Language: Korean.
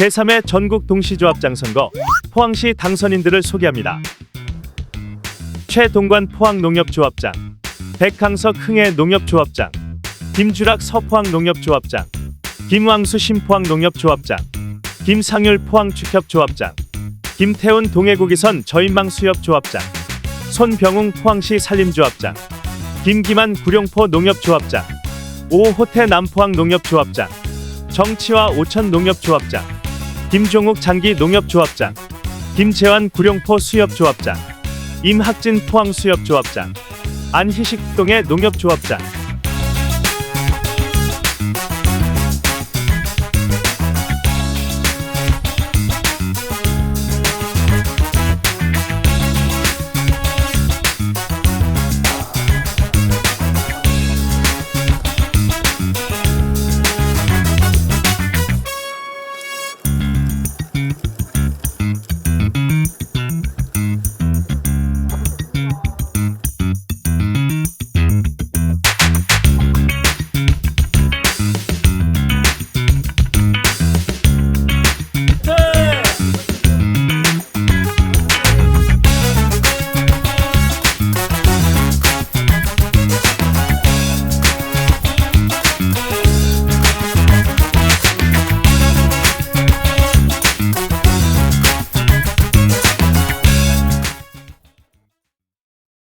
제3회 전국 동시조합장 선거 포항시 당선인들을 소개합니다. 최동관 포항농협조합장, 백항석 흥해 농협조합장, 김주락 서포항 농협조합장, 김왕수 신포항 농협조합장, 김상율 포항 축협조합장, 김태훈 동해고기선 저인망 수협조합장, 손병웅 포항시 산림조합장, 김기만 구룡포 농협조합장, 오호태 남포항 농협조합장, 정치와 오천 농협조합장, 김종욱 장기 농협조합장, 김재환 구룡포 수협조합장, 임학진 포항 수협조합장, 안희식 동해 농협조합장,